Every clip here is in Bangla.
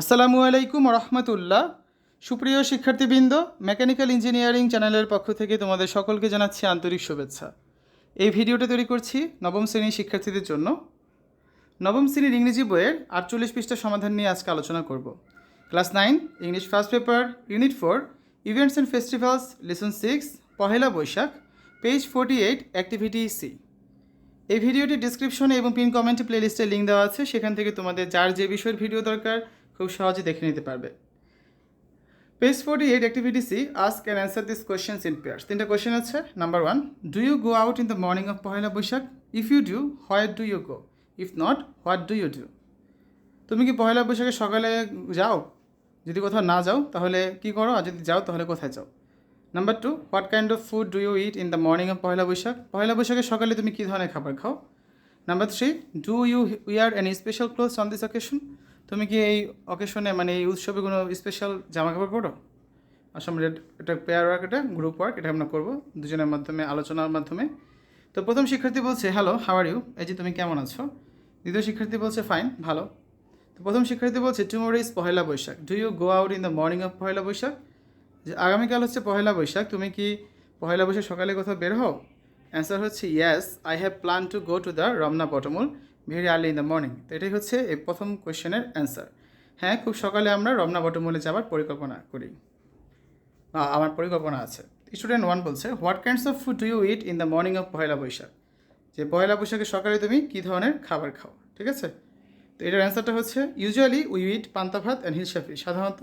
আসসালামু আলাইকুম রহমতুল্লাহ সুপ্রিয় শিক্ষার্থীবৃন্দ, মেকানিক্যাল ইঞ্জিনিয়ারিং চ্যানেলের পক্ষ থেকে তোমাদের সকলকে জানাচ্ছি আন্তরিক শুভেচ্ছা। এই ভিডিওটা তৈরি করছি নবম শ্রেণির শিক্ষার্থীদের জন্য। নবম শ্রেণির ইংরেজি বইয়ের আটচল্লিশ পৃষ্ঠা সমাধান নিয়ে আজকে আলোচনা করব। Class nine, English first paper, unit four, events and festivals lesson six, Pohela Boishakh, page forty eight, activity C. এই ভিডিওটি ডিসক্রিপশনে এবং পিন কমেন্টে প্লেলিস্টে লিঙ্ক দেওয়া আছে, সেখান থেকে তোমাদের যার যে বিষয়ের ভিডিও দরকার খুব সহজে দেখে নিতে পারবে। Page forty eight activity C ask and answer this questions in pairs তিনটা কোয়েশ্চেন আছে। Number one do you go out in the morning of Pohela Boishakh? If you do what do you go if not what do you do তুমি কি পহেলা বৈশাখে সকালে যাও? যদি কোথাও না যাও, তাহলে কি করো? আর যদি যাও, তাহলে কোথায় যাও? Number two what kind of food do you eat in the morning of Pohela Boishakh? Pohela বৈশাখে সকালে তুমি কী ধরনের খাবার খাও? Number three do you wear any special clothes on this occasion তুমি কি এই অকেশনে মানে এই উৎসবে কোনো স্পেশাল জামা কাপড় পরো আসলে এটা- পেয়ার ওয়ার্ক এটা গ্রুপ ওয়ার্ক এটা আমরা করব দুজনের মাধ্যমে, আলোচনার মাধ্যমে। তো প্রথম শিক্ষার্থী বলছে হ্যালো হাওয়ার ইউ এই যে তুমি কেমন আছো? দ্বিতীয় শিক্ষার্থী বলছে ফাইন ভালো। তো প্রথম শিক্ষার্থী বলছে tomorrow is Pohela Boishakh. Do you go out in the morning of Pohela Boishakh? যে আগামীকাল হচ্ছে পহেলা বৈশাখ। তুমি কি পহেলা বৈশাখ সকালে কোথাও বের হও? অ্যান্সার হচ্ছে yes I have plan to go to the Ramna Batamul very early in the morning তো এটাই হচ্ছে এই প্রথম কোয়েশ্চেনের অ্যান্সার হ্যাঁ খুব সকালে আমরা রমনা বটমুলে যাওয়ার পরিকল্পনা করি। আমার পরিকল্পনা আছে। স্টুডেন্ট ওয়ান বলছে what kinds of food do you eat in the morning of Poila Boishakh? যে পয়লা বৈশাখে সকালে তুমি কী ধরনের খাবার খাও, ঠিক আছে? তো এটার অ্যান্সারটা হচ্ছে ইউজুয়ালি উই ইট পান্তা ভাত অ্যান্ড হিলসাফি সাধারণত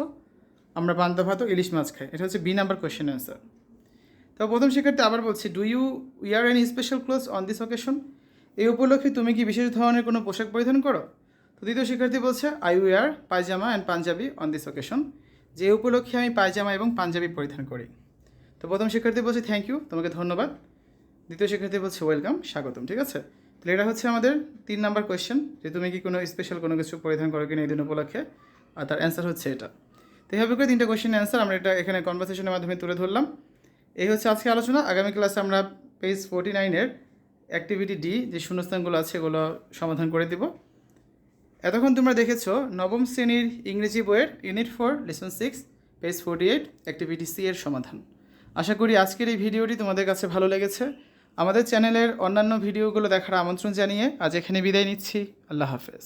আমরা পান্তা ভাত ও ইলিশ মাছ খাই। এটা হচ্ছে বি নাম্বার কোয়েশ্চেন অ্যান্সার তো প্রথম শিক্ষার্থী আবার বলছি do you wear any special cloth on this occasion এই উপলক্ষে তুমি কি বিশেষ ধরনের কোনো পোশাক পরিধান করো? তো দ্বিতীয় শিক্ষার্থী বলছে I wear pyjama and Panjabi on this occasion যে উপলক্ষে আমি পায়জামা এবং পাঞ্জাবি পরিধান করি। তো প্রথম শিক্ষার্থী বলছে থ্যাংক ইউ তোমাকে ধন্যবাদ। দ্বিতীয় শিক্ষার্থী বলছে ওয়েলকাম স্বাগতম। ঠিক আছে? তাহলে এটা হচ্ছে আমাদের তিন নাম্বার কোয়েশ্চেন যে তুমি কি কোনো স্পেশাল কোনো কিছু পরিধান করো কিনা এই দিন উপলক্ষে? আর তার অ্যান্সার হচ্ছে এটা। তো এইভাবে করে তিনটা কোয়েশ্চেনের অ্যান্সার আমরা এটা এখানে কনভারসেশনের মাধ্যমে তুলে ধরলাম। এই হচ্ছে আজকে আলোচনা। আগামী ক্লাসে আমরা পেজ ফোর্টি নাইনের অ্যাক্টিভিটি ডি যে শূন্যস্থানগুলো আছে এগুলো সমাধান করে দিব। এতক্ষণ তোমরা দেখেছ, নবম শ্রেণির ইংরেজি বইয়ের unit four lesson six page forty eight activity C এর সমাধান। আশা করি আজকের এই ভিডিওটি তোমাদের কাছে ভালো লেগেছে। আমাদের চ্যানেলের অন্যান্য ভিডিওগুলো দেখার আমন্ত্রণ জানিয়ে আজ এখানে বিদায় নিচ্ছি। আল্লাহ হাফেজ।